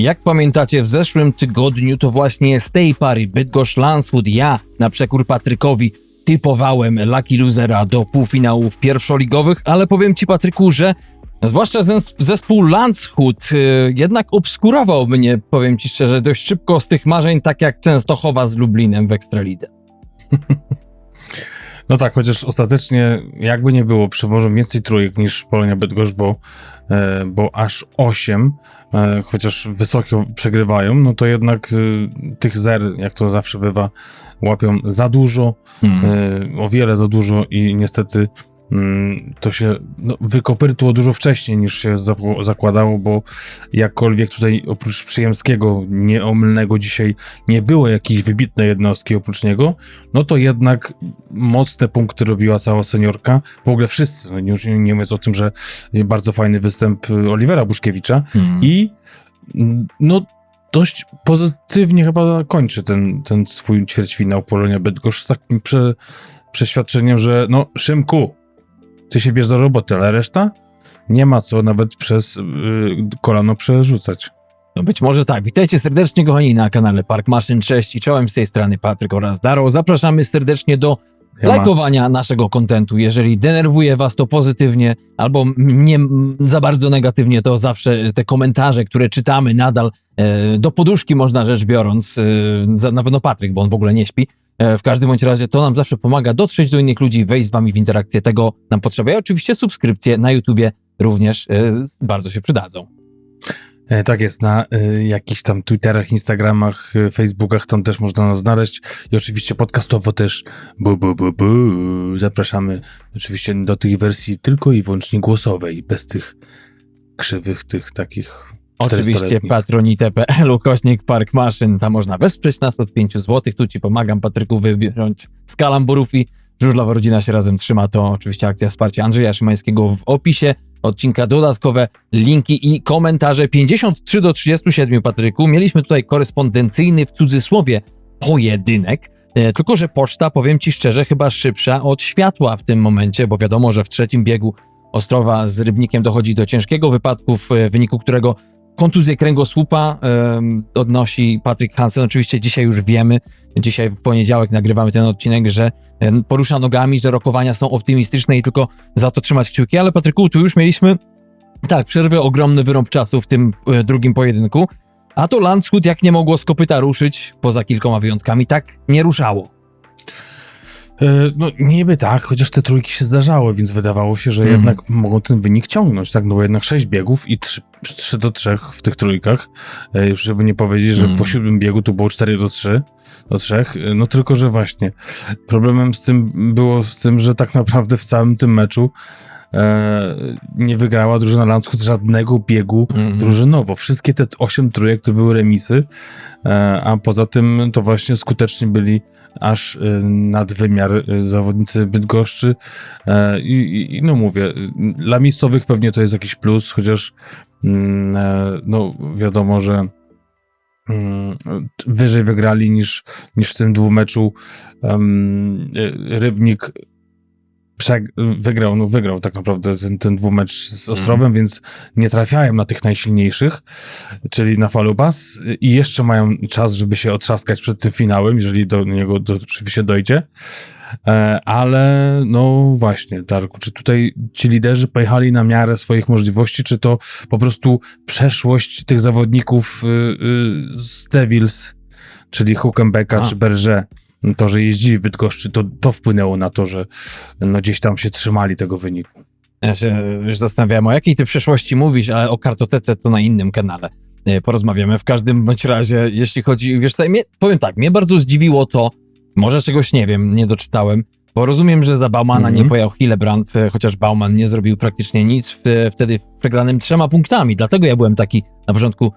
Jak pamiętacie, w zeszłym tygodniu to właśnie z tej pary Bydgoszcz Lanswood ja na przekór Patrykowi typowałem Lucky Losera do półfinałów pierwszoligowych, ale powiem ci Patryku, że zwłaszcza zes- zespół Landshut y, jednak obskurował mnie, powiem ci szczerze, dość szybko z tych marzeń, tak jak Częstochowa z Lublinem w Ekstralidze. No tak, chociaż ostatecznie jakby nie było, przywożą więcej trójek niż Polonia Bydgoszcz, bo, e, bo aż 8, e, chociaż wysoko przegrywają, no to jednak e, tych zer, jak to zawsze bywa, łapią za dużo, e, o wiele za dużo i niestety mm, to się no, wykopyrtło dużo wcześniej niż się zakładało, bo jakkolwiek tutaj oprócz Przyjemskiego nieomylnego dzisiaj nie było jakiejś wybitnej jednostki oprócz niego, no to jednak mocne punkty robiła cała seniorka. W ogóle wszyscy, no już nie mówiąc o tym, że bardzo fajny występ Olivera Buszkiewicza i mm, no dość pozytywnie chyba kończy ten, ten swój ćwierćfinał Polonia Bydgoszcz z takim prze, przeświadczeniem, że no Szymku, ty się bierz do roboty, ale reszta nie ma co nawet przez y, kolano przerzucać. No być może tak. Witajcie serdecznie kochani na kanale Park Maszyn. Cześć i czołem z tej strony Patryk oraz Daro. Zapraszamy serdecznie do lajkowania naszego kontentu. Jeżeli denerwuje was to pozytywnie albo nie za bardzo negatywnie, to zawsze te komentarze, które czytamy nadal e, do poduszki można rzecz biorąc, e, za, na pewno Patryk, bo on w ogóle nie śpi. E, w każdym bądź razie to nam zawsze pomaga dotrzeć do innych ludzi, wejść z wami w interakcję. Tego nam potrzeba. I oczywiście subskrypcje na YouTubie również e, bardzo się przydadzą. E, Tak jest, na y, jakichś tam Twitterach, Instagramach, Facebookach, tam też można nas znaleźć i oczywiście podcastowo też bu, bu, bu, bu. zapraszamy oczywiście do tych wersji tylko i wyłącznie głosowej, bez tych krzywych, tych takich Oczywiście 400-letnich. patronite.pl ukośnik Park Maszyn. Tam można wesprzeć nas od 5 zł. Tu ci pomagam, Patryku, wybiorąc z kalamburów i żużlowa rodzina się razem trzyma. To oczywiście akcja wsparcia Andrzeja Szymańskiego w opisie odcinka. Dodatkowe linki i komentarze. 53 do 37, Patryku. Mieliśmy tutaj korespondencyjny, w cudzysłowie, pojedynek. E, Tylko, że poczta, powiem ci szczerze, chyba szybsza od światła w tym momencie, bo wiadomo, że w trzecim biegu Ostrowa z Rybnikiem dochodzi do ciężkiego wypadku, w wyniku którego kontuzję kręgosłupa em, odnosi Patrick Hansen. Oczywiście dzisiaj już wiemy, dzisiaj w poniedziałek nagrywamy ten odcinek, że em, porusza nogami, że rokowania są optymistyczne i tylko za to trzymać kciuki. Ale Patryku, tu już mieliśmy tak, przerwę, ogromny wyrąb czasu w tym e, drugim pojedynku. A to Landshut jak nie mogło z kopyta ruszyć, poza kilkoma wyjątkami, tak nie ruszało. E, No niby tak, chociaż te trójki się zdarzały, więc wydawało się, że Mhm. jednak mogą ten wynik ciągnąć, tak? No bo jednak 6 biegów i 3, 3 do 3 w tych trójkach. E, Już żeby nie powiedzieć, że Mhm. po siódmym biegu to było 4 do 3, do 3. No tylko, że właśnie problemem z tym było z tym, że tak naprawdę w całym tym meczu e, nie wygrała drużyna Landshut żadnego biegu Mhm. drużynowo. Wszystkie te 8 trójek to były remisy, e, a poza tym to właśnie skutecznie byli aż e, nadwymiar e, zawodnicy Bydgoszczy E, i, i- no mówię, dla miejscowych pewnie to jest jakiś plus, chociaż mm, e, no wiadomo, że mm, wyżej wygrali niż, niż w tym dwumeczu e, Rybnik wygrał, no wygrał tak naprawdę ten, ten dwumecz z Ostrowem, więc nie trafiają na tych najsilniejszych, czyli na Falubas i jeszcze mają czas, żeby się otrzaskać przed tym finałem, jeżeli do niego do, oczywiście dojdzie. E, Ale no właśnie, Darku, czy tutaj ci liderzy pojechali na miarę swoich możliwości, czy to po prostu przeszłość tych zawodników y, y, z Devils, czyli Huckenbecka czy Berger, to, że jeździli w Bydgoszczy, to, to wpłynęło na to, że no gdzieś tam się trzymali tego wyniku. Ja się już zastanawiałem, o jakiej ty przyszłości mówisz, ale o kartotece to na innym kanale e, porozmawiamy. W każdym bądź razie, jeśli chodzi, wiesz co, mnie, powiem tak, mnie bardzo zdziwiło to, może czegoś nie wiem, nie doczytałem, bo rozumiem, że za Baumana Mhm. nie pojechał Hillebrand, e, chociaż Bauman nie zrobił praktycznie nic w, wtedy w przegranym trzema punktami, dlatego ja byłem taki, na początku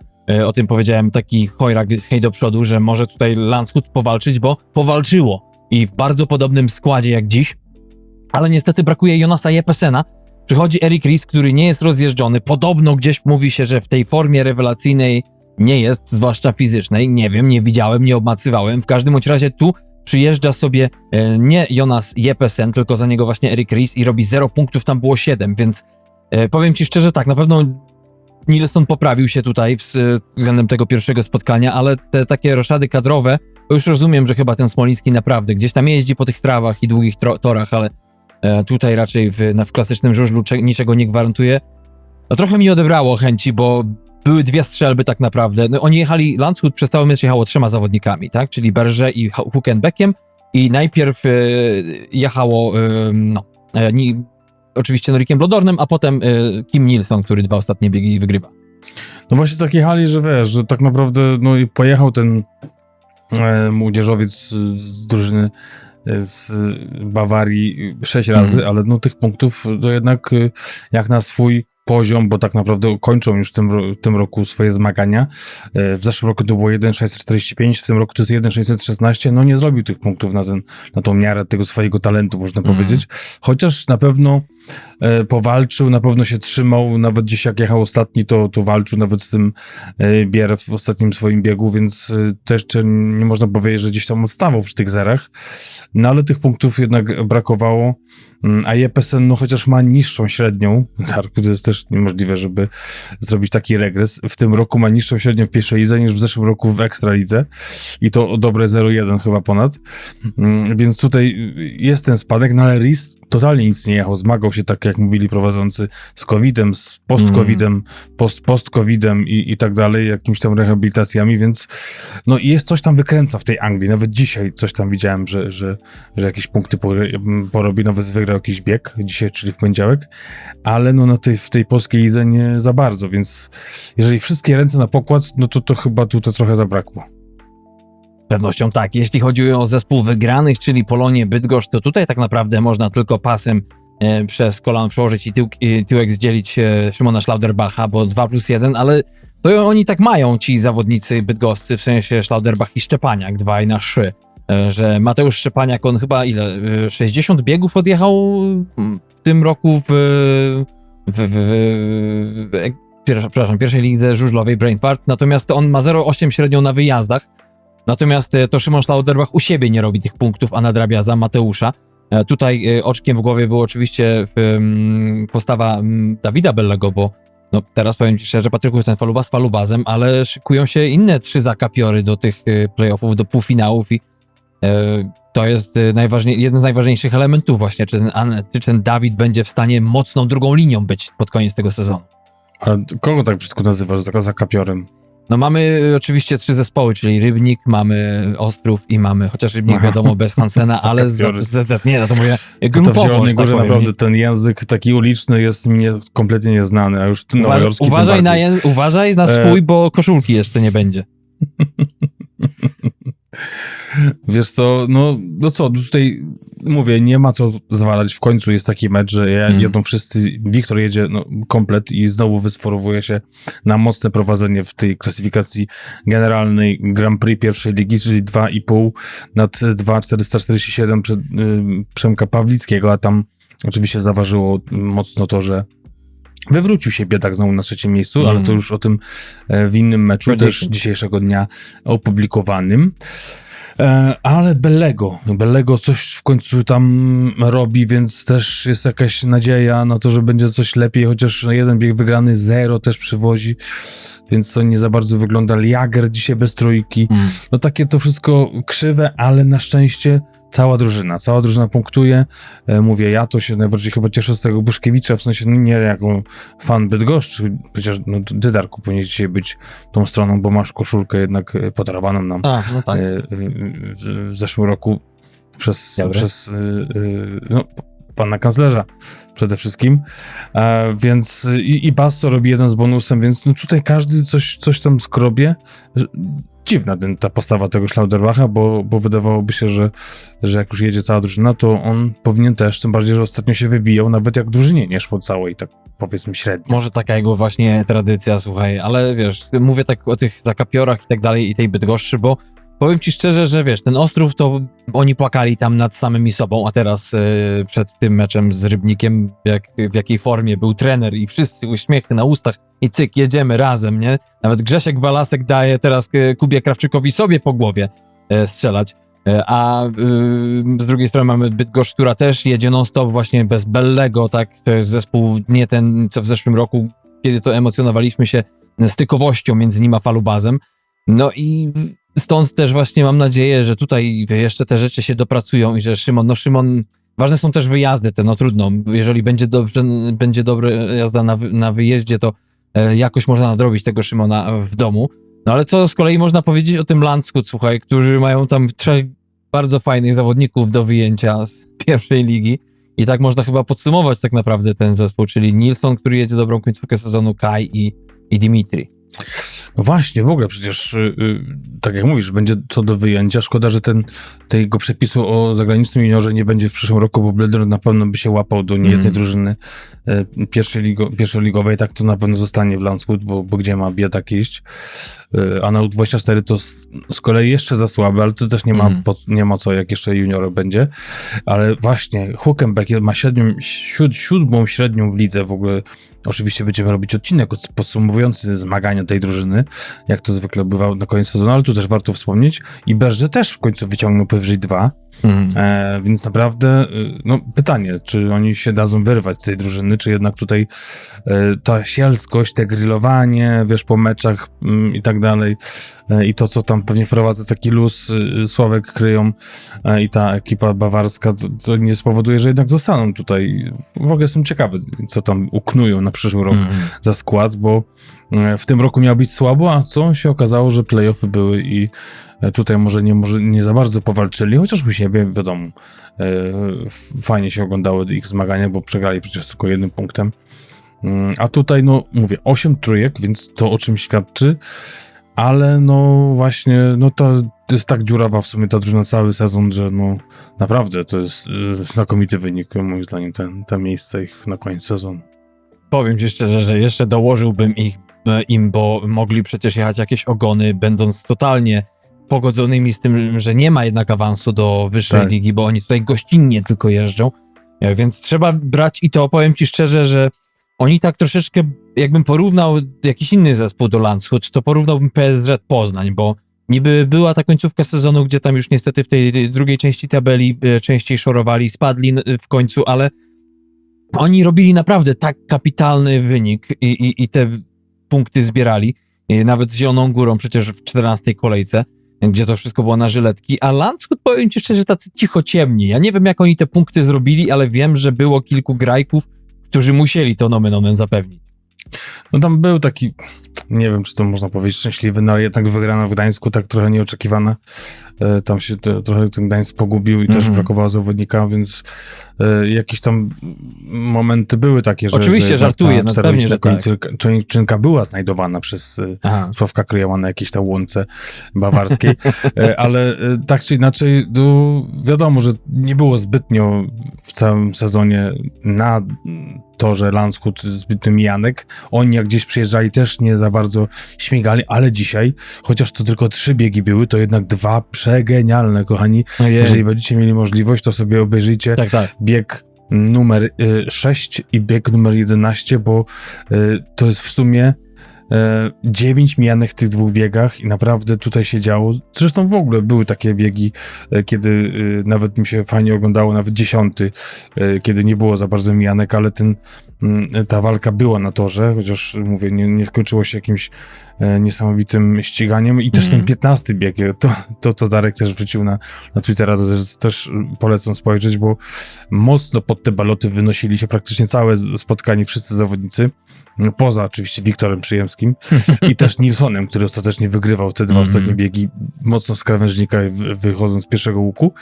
o tym powiedziałem, taki chojrak hej do przodu, że może tutaj Landshut powalczyć, bo powalczyło i w bardzo podobnym składzie jak dziś, ale niestety brakuje Jonasa Jepesena, Przychodzi Eric Ries, który nie jest rozjeżdżony. Podobno gdzieś mówi się, że w tej formie rewelacyjnej nie jest, zwłaszcza fizycznej. Nie wiem, nie widziałem, nie obmacywałem. W każdym bądź razie tu przyjeżdża sobie e, nie Jonas Jepesen, tylko za niego właśnie Eric Ries i robi 0 punktów, tam było 7, więc e, powiem ci szczerze, tak, na pewno Nilsson poprawił się tutaj w- względem tego pierwszego spotkania, ale te takie roszady kadrowe, to już rozumiem, że chyba ten Smoliński naprawdę gdzieś tam jeździ po tych trawach i długich torach, ale e, tutaj raczej w, na, w klasycznym żużlu cze- niczego nie gwarantuje. No trochę mi odebrało chęci, bo były dwie strzelby tak naprawdę. No, oni jechali, Landshut przez cały mecz jechało trzema zawodnikami, tak? Czyli Berże i Hu- Huckenbeckiem i najpierw e, jechało, e, no, e, oczywiście Norikiem Blodornem, a potem e, Kim Nilsson, który dwa ostatnie biegi wygrywa. No właśnie tak jechali, że wiesz, że tak naprawdę no i pojechał ten e, młodzieżowiec z- z drużyny e, z Bawarii sześć razy, Mhm. ale no tych punktów to jednak e, jak na swój poziom, bo tak naprawdę kończą już w tym, ro- tym roku swoje zmagania. E, W zeszłym roku to było 1,645, w tym roku to jest 1,616. No nie zrobił tych punktów na, ten, na tą miarę tego swojego talentu, można Mhm. powiedzieć. Chociaż na pewno e, powalczył, na pewno się trzymał, nawet gdzieś jak jechał ostatni, to, to walczył nawet z tym e, Bier w ostatnim swoim biegu, więc e, też te- nie można powiedzieć, że gdzieś tam odstawał przy tych zerach, no ale tych punktów jednak brakowało, Mm, a Jepesen no chociaż ma niższą średnią, Darku, to jest też niemożliwe, żeby zrobić taki regres, w tym roku ma niższą średnią w pierwszej lidze niż w zeszłym roku w Ekstralidze i to dobre 0,1 chyba ponad, Mm, więc tutaj jest ten spadek, no ale Ris totalnie nic nie jechał, zmagał się tak jak mówili prowadzący z COVID-em, z post-COVID-em, post, post-COVID-em i, i tak dalej, jakimiś tam rehabilitacjami, więc no i jest coś tam wykręca w tej Anglii. Nawet dzisiaj coś tam widziałem, że, że, że jakieś punkty por- porobi, nawet wygrał jakiś bieg dzisiaj, czyli w poniedziałek, ale no na tej, w tej polskiej lidze nie za bardzo, więc jeżeli wszystkie ręce na pokład, no to to chyba tu to trochę zabrakło. Pewnością tak. Jeśli chodzi o zespół wygranych, czyli Polonię Bydgoszcz, to tutaj tak naprawdę można tylko pasem e, przez kolano przełożyć i, tył, i tyłek zdzielić e, Szymona Schlauderbacha, bo 2 plus 1, ale to oni tak mają, ci zawodnicy bydgoscy, w sensie Schlauderbach i Szczepaniak, 2 i na 3. E, że Mateusz Szczepaniak, on chyba ile? e, 60 biegów odjechał mm, w tym roku w, w, w, w, e, pierwszej lidze żużlowej Brainfart, natomiast on ma 0,8 średnią na wyjazdach, Natomiast e, to Szymon Schlauderbach u siebie nie robi tych punktów, a nadrabia za Mateusza. E, Tutaj e, oczkiem w głowie było oczywiście postawa Dawida Bellego, bo no, teraz powiem ci szczerze, Patryku, ten falubaz falubazem, ale szykują się inne trzy zakapiory do tych playoffów, do półfinałów i to jest jeden z najważniejszych elementów właśnie, czy ten, czy ten Dawid będzie w stanie mocną drugą linią być pod koniec tego sezonu. Ale kogo tak brzydko nazywasz, za, za kapiorem? No mamy y, oczywiście trzy zespoły, czyli Rybnik, mamy Ostrów i mamy, chociaż Rybnik Aha. wiadomo bez Hansena, ale z, Zakapiory. z, z, nie, no to mówię To w grupowo, Zielonej że tak Górze powiem. naprawdę ten język taki uliczny jest mi nie, kompletnie nieznany, a już ten Uważaj, nowojorski uważaj, na, uważaj na E. swój, bo koszulki jeszcze nie będzie. Wiesz co, no, no co, tutaj mówię, nie ma co zwalać. W końcu jest taki mecz, że ja, Mhm. jedą wszyscy, Wiktor jedzie no, komplet i znowu wysforowuje się na mocne prowadzenie w tej klasyfikacji generalnej Grand Prix pierwszej ligi, czyli 2,5 nad 2,447 przed, y, Przemka Pawlickiego, a tam oczywiście zaważyło mocno to, że Wywrócił się biedak znowu na trzecim miejscu, ale Mhm. to już o tym e, w innym meczu, też dzisiejszego dnia opublikowanym. E, Ale Bellego, Bellego coś w końcu tam robi, więc też jest jakaś nadzieja na to, że będzie coś lepiej, chociaż jeden bieg wygrany, zero też przywozi, więc to nie za bardzo wygląda. Jager dzisiaj bez trójki. No takie to wszystko krzywe, ale na szczęście cała drużyna, cała drużyna punktuje. E, mówię, ja to się najbardziej chyba cieszę z tego Buszkiewicza, w sensie no nie jako fan Bydgoszczy, chociaż no, ty Darku powinien dzisiaj być tą stroną, bo masz koszulkę jednak e, podarowaną nam A, no tak. e, w, w zeszłym roku przez, Dobre. przez no, pana kanclerza przede wszystkim, e, więc i, i Basso robi jeden z bonusem, więc no tutaj każdy coś, coś tam skrobie. Dziwna ten, ta postawa tego Schlauderbacha, bo, bo wydawałoby się, że, że jak już jedzie cała drużyna, to on powinien też, tym bardziej, że ostatnio się wybijał, nawet jak drużynie nie szło całej, tak powiedzmy średnio. Może taka jego właśnie tradycja, słuchaj, ale wiesz, mówię tak o tych zakapiorach i tak dalej i tej Bydgoszczy, bo powiem ci szczerze, że wiesz, ten Ostrów to oni płakali tam nad samymi sobą, a teraz e, przed tym meczem z Rybnikiem, jak, w jakiej formie był trener i wszyscy uśmiechy na ustach i cyk, jedziemy razem, nie? Nawet Grzesiek Walasek daje teraz e, Kubie Krawczykowi sobie po głowie e, strzelać. A z drugiej strony mamy Bydgoszcz, która też jedzie non-stop właśnie bez Bellego, tak? To jest zespół nie ten, co w zeszłym roku kiedy to emocjonowaliśmy się stykowością między nim a Falubazem. No i stąd też właśnie mam nadzieję, że tutaj jeszcze te rzeczy się dopracują i że Szymon, no Szymon, ważne są też wyjazdy te, no trudno, jeżeli będzie dobrze, będzie dobra jazda na, na wyjeździe, to e, jakoś można nadrobić tego Szymona w domu. No ale co z kolei można powiedzieć o tym Landskut, słuchaj, którzy mają tam trzech bardzo fajnych zawodników do wyjęcia z pierwszej ligi. I tak można chyba podsumować tak naprawdę ten zespół, czyli Nilsson, który jedzie dobrą końcówkę sezonu, Kai i, i Dimitri. No właśnie, w ogóle przecież, y, y, tak jak mówisz, będzie co do wyjęcia. Szkoda, że ten, tego przepisu o zagranicznym juniorze nie będzie w przyszłym roku, bo Bledor na pewno by się łapał do niejednej Mhm. drużyny y, pierwszej, ligo, pierwszoligowej. Tak to na pewno zostanie w Landskut, bo, bo gdzie ma biedak iść. Y, a na U24 to z, z kolei jeszcze za słabe, ale to też nie ma, Mhm. po, nie ma co, jak jeszcze junior będzie. Ale właśnie, Huckenbeck ma siód, siódmą średnią w lidze w ogóle. Oczywiście będziemy robić odcinek podsumowujący zmagania tej drużyny, jak to zwykle bywa na koniec sezonu, ale tu też warto wspomnieć. I Berże też w końcu wyciągnął powyżej dwa, e, więc naprawdę y, no, pytanie, czy oni się dadzą wyrwać z tej drużyny, czy jednak tutaj e, ta sielskość, te grillowanie, wiesz, po meczach mm, i tak dalej e, i to, co tam pewnie wprowadza taki luz, y, Sławek kryją e, i ta ekipa bawarska, to, to nie spowoduje, że jednak zostaną tutaj. W ogóle jestem ciekawy, co tam uknują na przyszły rok Mhm. za skład, bo w tym roku miało być słabo, a co się okazało, że playoffy były i e, tutaj może nie, może nie za bardzo powalczyli, chociaż u siebie, wiadomo, e, fajnie się oglądało ich zmagania, bo przegrali przecież tylko jednym punktem. Mm, A tutaj, no mówię, 8 trójek, więc to o czym świadczy, ale no właśnie, no to, jest tak dziurawa w sumie ta drużyna cały sezon, że no naprawdę to jest e, znakomity wynik, moim zdaniem, ten, te miejsce ich na koniec sezonu. Powiem ci szczerze, że jeszcze dołożyłbym ich, e, im, bo mogli przecież jechać jakieś ogony, będąc totalnie pogodzonymi z tym, że nie ma jednak awansu do wyższej Tak. ligi, bo oni tutaj gościnnie tylko jeżdżą. E, Więc trzeba brać i to powiem ci szczerze, że oni tak troszeczkę, jakbym porównał jakiś inny zespół do Landshut, to porównałbym PSZ Poznań, bo niby była ta końcówka sezonu, gdzie tam już niestety w tej drugiej części tabeli e, częściej szorowali, spadli w końcu, ale oni robili naprawdę tak kapitalny wynik i, i, i te punkty zbierali, e, nawet z Zieloną Górą przecież w 14 kolejce, gdzie to wszystko było na żyletki, a Landshut, powiem ci szczerze, tacy cicho ciemni. Ja nie wiem, jak oni te punkty zrobili, ale wiem, że było kilku grajków, którzy musieli to nomen omen zapewnić. No tam był taki, nie wiem czy to można powiedzieć szczęśliwy, no ale jednak wygrana w Gdańsku tak trochę nieoczekiwana. E, Tam się te, trochę ten Gdańsk pogubił i też Mhm. brakowało zawodnika, więc e, jakieś tam momenty były takie, że Oczywiście, że żartuję, no pewnie, że tak. czynka była znajdowana przez e, Aha. Sławka Kryjała na jakiejś tam łące bawarskiej, ale tak czy inaczej, no, wiadomo, że nie było zbytnio w całym sezonie na torze Landshut zbytnio mijanek. Oni jak gdzieś przyjeżdżali też nie za bardzo śmigali, ale dzisiaj, chociaż to tylko trzy biegi były, to jednak dwa przegenialne, kochani. Ojej. Jeżeli będziecie mieli możliwość, to sobie obejrzyjcie Tak, tak. bieg numer y, 6 i bieg numer 11, bo y, to jest w sumie y, 9 mijanych w tych dwóch biegach i naprawdę tutaj się działo. Zresztą w ogóle były takie biegi, y, kiedy y, nawet mi się fajnie oglądało, nawet dziesiąty, kiedy nie było za bardzo mijanek, ale ten, ta walka była na torze, chociaż mówię, nie, nie skończyło się jakimś e, niesamowitym ściganiem i też Mhm. ten 15 bieg, to, to co Darek też wrzucił na, na Twittera, to też, też polecam spojrzeć, bo mocno pod te baloty wynosili się praktycznie całe spotkanie wszyscy zawodnicy, poza oczywiście Wiktorem Przyjemskim i też Nilsonem, który ostatecznie wygrywał te dwa Mhm. ostatnie biegi mocno z krawężnika wy- wychodząc z pierwszego łuku,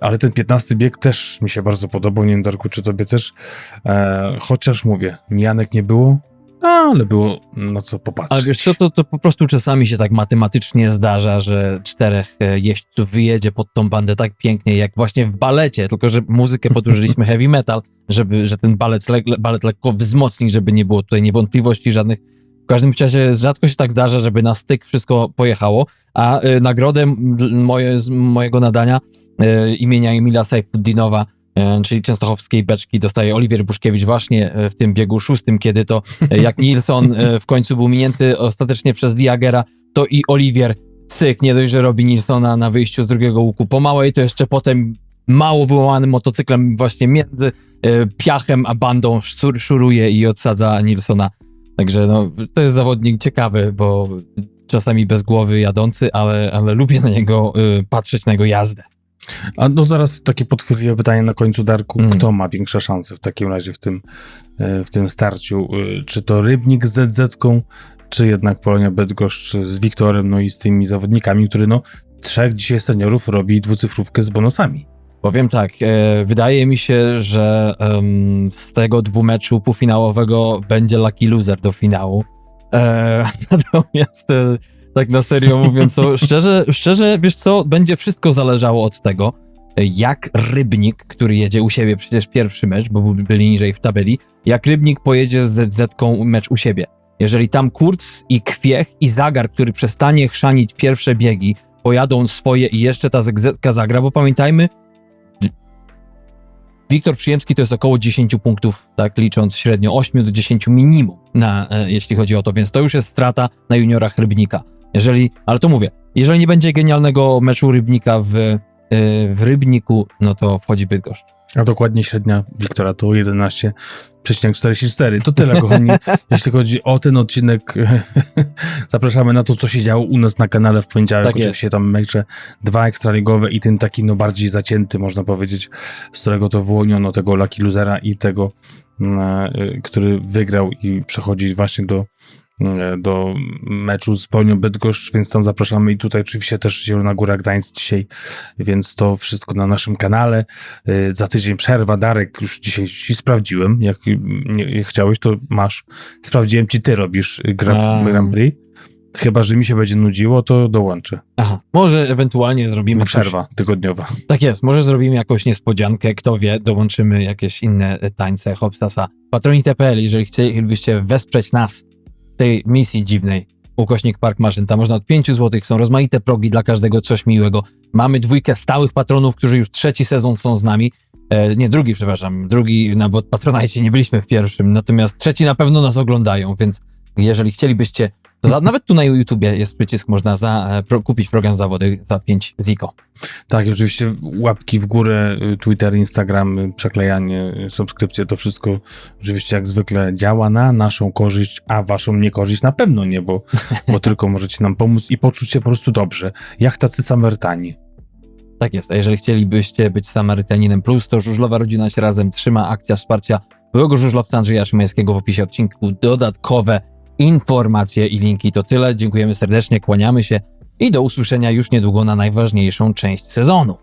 ale ten 15 bieg też mi się bardzo podobał, nie wiem Darku, czy tobie też, e, chociaż mówię, mijanek nie było, ale było na co popatrzeć. Ale wiesz co, to, to po prostu czasami się tak matematycznie zdarza, że czterech e, jeźdźców wyjedzie pod tą bandę tak pięknie, jak właśnie w balecie, tylko że muzykę podłożyliśmy heavy metal, żeby, że ten balet, le, balet lekko wzmocnić, żeby nie było tutaj niewątpliwości żadnych. W każdym razie rzadko się tak zdarza, żeby na styk wszystko pojechało, a e, nagrodę moje, mojego nadania e, imienia Emila Sejfuddinowa, e, czyli częstochowskiej beczki, dostaje Oliwier Buszkiewicz właśnie e, w tym biegu szóstym, kiedy to e, jak Nilsson e, w końcu był minięty ostatecznie przez Diagera, to i Oliwier cyk, nie dość, że robi Nilsona na wyjściu z drugiego łuku po małej, to jeszcze potem mało wyłamanym motocyklem właśnie między e, piachem a bandą szur, szuruje i odsadza Nilsona Także no, to jest zawodnik ciekawy, bo czasami bez głowy jadący, ale, ale lubię na niego y, patrzeć na jego jazdę. A no zaraz takie podchwytliwe pytanie na końcu, Darku. Mm. Kto ma większe szanse w takim razie w tym, e, w tym starciu? E, Czy to Rybnik z ZZ-ką, czy jednak Polonia Bydgoszcz z Wiktorem, no i z tymi zawodnikami, który no trzech dzisiaj seniorów robi dwucyfrówkę z bonusami. Powiem tak, e, wydaje mi się, że em, z tego dwumeczu półfinałowego będzie lucky loser do finału. E, natomiast e, tak na serio mówiąc, to szczerze, szczerze, wiesz co, będzie wszystko zależało od tego, jak Rybnik, który jedzie u siebie przecież pierwszy mecz, bo by- byli niżej w tabeli, jak Rybnik pojedzie z ZZ-ką mecz u siebie. Jeżeli tam Kurz i Kwiech i Zagar, który przestanie chrzanić pierwsze biegi, pojadą swoje i jeszcze ta ZZ zagra, bo pamiętajmy, Wiktor Przyjemski to jest około 10 punktów, tak licząc średnio 8 do 10 minimum, na, e, jeśli chodzi o to, więc to już jest strata na juniorach Rybnika. Jeżeli, ale to mówię, jeżeli nie będzie genialnego meczu Rybnika w, e, w Rybniku, no to wchodzi Bydgoszcz. A dokładnie średnia Wiktora to 11,44. To tyle, kochani, jeśli chodzi o ten odcinek. Zapraszamy na to, co się działo u nas na kanale w poniedziałek. Tak jest. Oczywiście tam mecze dwa ekstraligowe i ten taki no bardziej zacięty, można powiedzieć, z którego to wyłoniono tego Lucky Losera i tego, mm, e, który wygrał i przechodzi właśnie do do meczu z Polnią Bydgoszcz, więc tam zapraszamy i tutaj oczywiście też Zielona Góra Gdańsk dzisiaj, więc to wszystko na naszym kanale. Y, Za tydzień przerwa. Darek, już dzisiaj ci sprawdziłem. Jak chciałeś, to masz. Sprawdziłem ci, ty robisz. Grand Prix. Chyba, że mi się będzie nudziło, to dołączę. Aha, może ewentualnie zrobimy coś- Przerwa tygodniowa. Tak jest, może zrobimy jakąś niespodziankę, kto wie, dołączymy jakieś inne e, tańce Hopstasa. Patronite.pl, jeżeli chcielibyście wesprzeć nas tej misji dziwnej, ukośnik Park Maszyn, tam można od 5 zł, są rozmaite progi dla każdego, coś miłego. Mamy dwójkę stałych patronów, którzy już trzeci sezon są z nami. E, nie, drugi, przepraszam, drugi, no bo Patronite nie byliśmy w pierwszym, natomiast trzeci na pewno nas oglądają, więc jeżeli chcielibyście, za, nawet tu na YouTubie jest przycisk, można za, e, pro, kupić program zawody za 5 ziko. Tak, i oczywiście łapki w górę, y, Twitter, Instagram, y, przeklejanie, y, subskrypcje, to wszystko oczywiście jak zwykle działa na naszą korzyść, a waszą niekorzyść na pewno nie, bo, bo tylko możecie nam pomóc i poczuć się po prostu dobrze, jak tacy Samarytani. Tak jest, a jeżeli chcielibyście być Samarytaninem Plus, to Żużlowa Rodzina się razem trzyma akcja wsparcia byłego żużlowca Andrzeja Szymańskiego w opisie odcinku. Dodatkowe informacje i linki to tyle. Dziękujemy serdecznie, kłaniamy się i do usłyszenia już niedługo na najważniejszą część sezonu.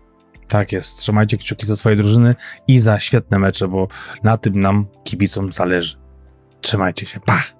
Tak jest, trzymajcie kciuki za swoje drużyny i za świetne mecze, bo na tym nam kibicom zależy. Trzymajcie się, pa!